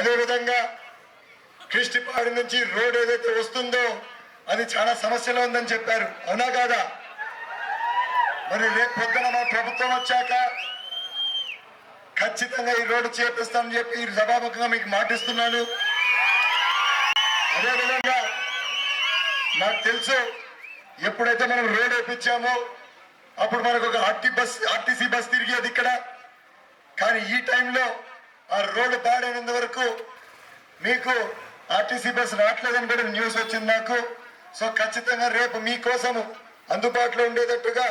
అదేవిధంగా కృష్టిపాడి నుంచి రోడ్ ఏదైతే వస్తుందో అది చాలా సమస్యలో ఉందని చెప్పారు. అవునా కాదా? మరి రేపు పొద్దున మా ప్రభుత్వం వచ్చాక ఖచ్చితంగా ఈ రోడ్డు చేపిస్తామని చెప్పి సభాముఖంగా మీకు మాటిస్తున్నాను. అదేవిధంగా నాకు తెలుసు ఎప్పుడైతే మనం రోడ్ వేపించామో అప్పుడు మనకు ఒక ఆర్టీ బస్ ఆర్టీసీ బస్ తిరిగేది ఇక్కడ. కానీ ఈ టైంలో ఆ రోడ్డు పాడైనంత వరకు మీకు ఆర్టీసీ బస్ రావట్లేదని కూడా న్యూస్ వచ్చింది నాకు. సో ఖచ్చితంగా రేపు మీకోసము అందుబాటులో ఉండేటట్టుగా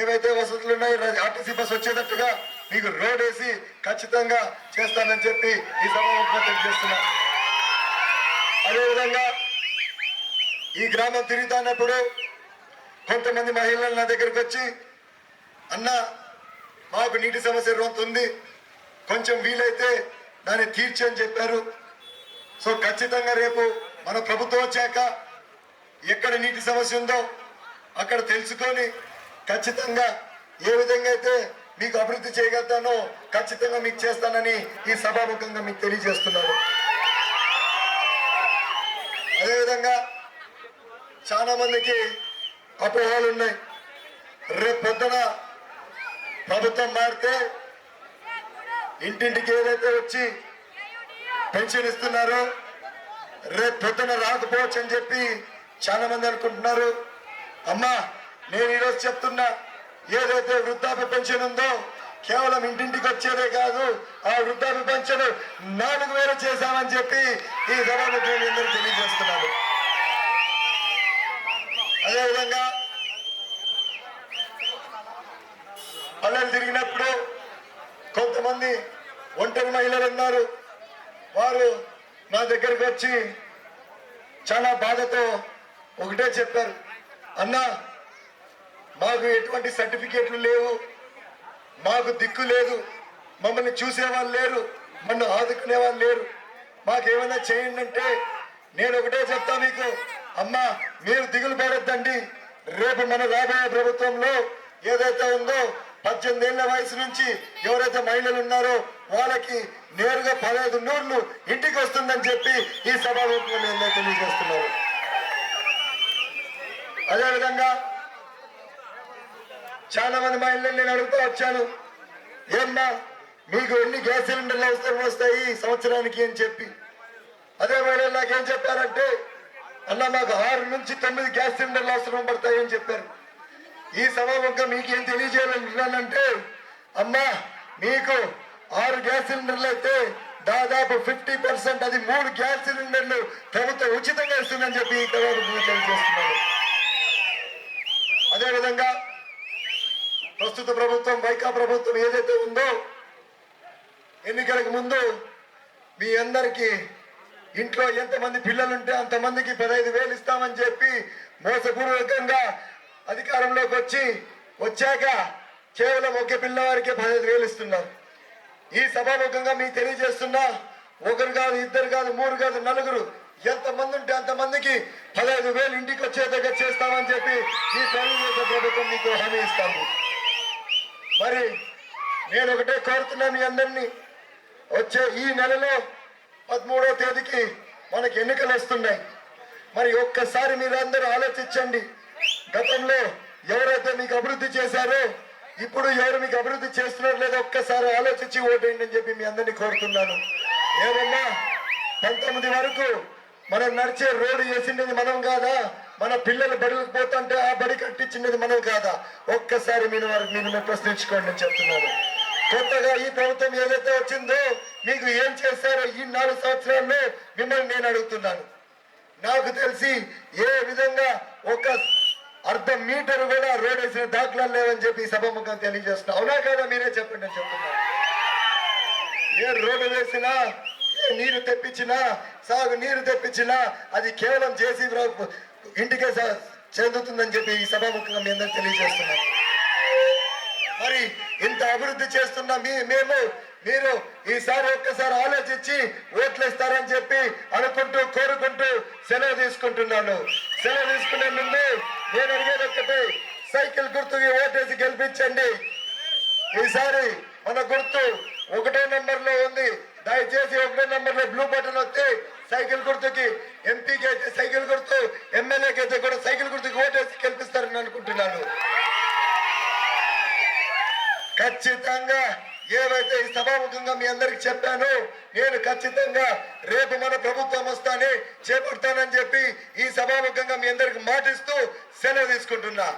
ఏవైతే వసతులు ఉన్నాయో ఆర్టీసీ బస్ వచ్చేటట్టుగా మీకు రోడ్ వేసి ఖచ్చితంగా చేస్తానని చెప్పి ఈ సభ తెలియజేస్తున్నా. అదేవిధంగా ఈ గ్రామం తిరుగుతున్నప్పుడు కొంతమంది మహిళలు నా దగ్గరికి వచ్చి అన్న మాకు నీటి సమస్య రొంత కొంచెం వీలైతే దాన్ని తీర్చని చెప్పారు. సో ఖచ్చితంగా రేపు మన ప్రభుత్వం వచ్చాక ఎక్కడ నీటి సమస్య ఉందో అక్కడ తెలుసుకొని ఖచ్చితంగా ఏ విధంగా అయితే మీకు అభివృద్ధి చేయగలుగుతానో ఖచ్చితంగా మీకు చేస్తానని ఈ సభాముఖంగా మీకు తెలియజేస్తున్నాను. అదేవిధంగా చాలా మందికి అపోహలు ఉన్నాయి. రేపు పొద్దున ప్రభుత్వం మారితే ఇంటింటికి ఏదైతే వచ్చి పెన్షన్ ఇస్తున్నారో రేపు పొద్దున రాకపోవచ్చు అని చెప్పి చాలా మంది అనుకుంటున్నారు. అమ్మా నేను ఈరోజు చెప్తున్నా ఏదైతే వృద్ధాప్య పెన్షన్ ఉందో కేవలం ఇంటింటికి వచ్చేదే కాదు ఆ వృద్ధాప్య పెన్షన్ నాలుగు వేలు చేశామని చెప్పి ఈ సభాముఖం అందరూ తెలియజేస్తున్నారు. అదేవిధంగా పల్లెలు తిరిగినప్పుడు కొంతమంది ఒంటరి మహిళలు ఉన్నారు. వారు నా దగ్గరికి వచ్చి చాలా బాధతో ఒకటే చెప్పారు. అన్నా మాకు ఎటువంటి సర్టిఫికేట్లు లేవు. మాకు దిక్కు లేదు. మమ్మల్ని చూసేవాళ్ళు లేరు. మన్ను ఆదుకునే వాళ్ళు లేరు. మాకేమైనా చేయండి అంటే నేను ఒకటే చెప్తా మీకు. అమ్మా మీరు దిగులు పడొద్దండి. రేపు మన రాబోయే ప్రభుత్వంలో ఏదైతే ఉందో పద్దెనిమిది ఏళ్ళ వయసు నుంచి ఎవరైతే మహిళలు ఉన్నారో వాళ్ళకి నేరుగా పదహైదు నూర్లు ఇంటికి వస్తుందని చెప్పి ఈ సభాముఖంగా నేను తెలియజేస్తున్నారు. అదేవిధంగా చాలా మంది మహిళలు నేను అడుగుతూ వచ్చాను ఏమ్మా మీకు ఎన్ని గ్యాస్ సిలిండర్లు అవసరం వస్తాయి ఈ సంవత్సరానికి? అని చెప్పి. అదే మహిళలు నాకేం చెప్పారంటే అన్న మాకు ఆరు నుంచి తొమ్మిది గ్యాస్ సిలిండర్లు అవసరం పడతాయి అని చెప్పారు. ఈ సభాముఖం మీకేం తెలియజేయాలనుకుంటున్నానంటే అమ్మా మీకు ఆరు గ్యాస్ సిలిండర్లు అయితే దాదాపు ఫిఫ్టీ పర్సెంట్ అది మూడు గ్యాస్ సిలిండర్లు ప్రభుత్వం ఉచితంగా ఇస్తుందని చెప్పి ఈ సభాముఖంగా తెలియజేస్తున్నారు అదేవిధంగా ప్రస్తుత ప్రభుత్వం వైకా ప్రభుత్వం ఏదైతే ఉందో ఎన్నికలకు ముందు మీ అందరికీ ఇంట్లో ఎంతమంది పిల్లలుంటే అంతమందికి పదహైదు వేలు ఇస్తామని చెప్పి మోసపూర్వకంగా అధికారంలోకి వచ్చి వచ్చాక కేవలం ఒకే పిల్లవారికే పదహైదు వేలు ఇస్తున్నారు. ఈ సభాముఖంగా మీకు తెలియజేస్తున్నా ఒకరు కాదు ఇద్దరు కాదు మూడు కాదు నలుగురు ఎంతమంది ఉంటే అంతమందికి పదహైదు వేలు ఇంటికి వచ్చేదగ్గర చేస్తామని చెప్పి ఈ తెలుగుదేశం ప్రభుత్వం మీకు హామీ ఇస్తాము. మరి నేను ఒకటే కోరుతున్నా మీ అందరినీ వచ్చే ఈ నెలలో పదమూడవ తేదీకి మనకి ఎన్నికలు వస్తున్నాయి. మరి ఒక్కసారి మీరందరూ ఆలోచించండి. గతంలో ఎవరైతే మీకు అభివృద్ధి చేశారో ఇప్పుడు ఎవరు మీకు అభివృద్ధి చేస్తున్నారు లేదా ఒక్కసారి ఆలోచించి ఓటేయండి అని చెప్పి మీ అందరినీ కోరుతున్నాను. ఏమన్నా? పంతొమ్మిది వరకు మనం నడిచే రోడ్డు వేసిండేది మనం కాదా? మన పిల్లలు బడులకు పోతుంటే ఆ బడి కట్టించినది మనం కాదా? ఒక్కసారి మీరు వారికి మీరు ప్రశ్నించుకోండి అని చెప్తున్నాను. కొత్తగా ఈ ప్రభుత్వం ఏదైతే వచ్చిందో మీకు ఏం చేశారో ఈ నాలుగు సంవత్సరాల్లో మిమ్మల్ని నేను అడుగుతున్నాను. నాకు తెలిసి ఏ విధంగా ఒక అర్ధ మీటర్ కూడా రోడ్ వేసిన దాఖలాలు లేవని చెప్పి ఈ సభముఖం తెలియజేస్తున్నా. అవునా కదా మీరే చెప్పండి అని చెప్తున్నాను ఏ రోడ్డు వేసినా ఏ నీరు తెప్పించినా సాగు నీరు తెప్పించినా అది కేవలం జేసీ ఇంటికే చెందుతుందని చెప్పి ఈ సభాముఖంగా మీ అందరూ తెలియజేస్తున్నాను మరి ఇంత అభివృద్ధి చేస్తున్న మీ మేము మీరు ఈసారి ఒక్కసారి ఆలోచించి ఓట్లు ఇస్తారని చెప్పి అనుకుంటూ కోరుకుంటూ సెలవు తీసుకుంటున్నాను. సెలవు తీసుకునే ముందు నేను అడిగేది ఒక్కటే సైకిల్ గుర్తుకి ఓటేసి గెలిపించండి. ఈసారి మన గుర్తు ఒకటో నెంబర్లో ఉంది. దయచేసి ఒకటో నెంబర్లో బ్లూ బటన్ వస్తే సైకిల్ గుర్తుకి ఎంపీకి అయితే సైకిల్ గుర్తు ఎమ్మెల్యేకి అయితే కూడా సైకిల్ గుర్తుకి ఓటేసి గెలిపిస్తారని అనుకుంటున్నాను. ఖచ్చితంగా ఏవైతే ఈ సభాముఖంగా మీ అందరికి చెప్పానో నేను ఖచ్చితంగా రేపు మన ప్రభుత్వం వస్తానే చేపడతానని చెప్పి ఈ సభాముఖంగా మీ అందరికి మాటిస్తూ సెలవు తీసుకుంటున్నా.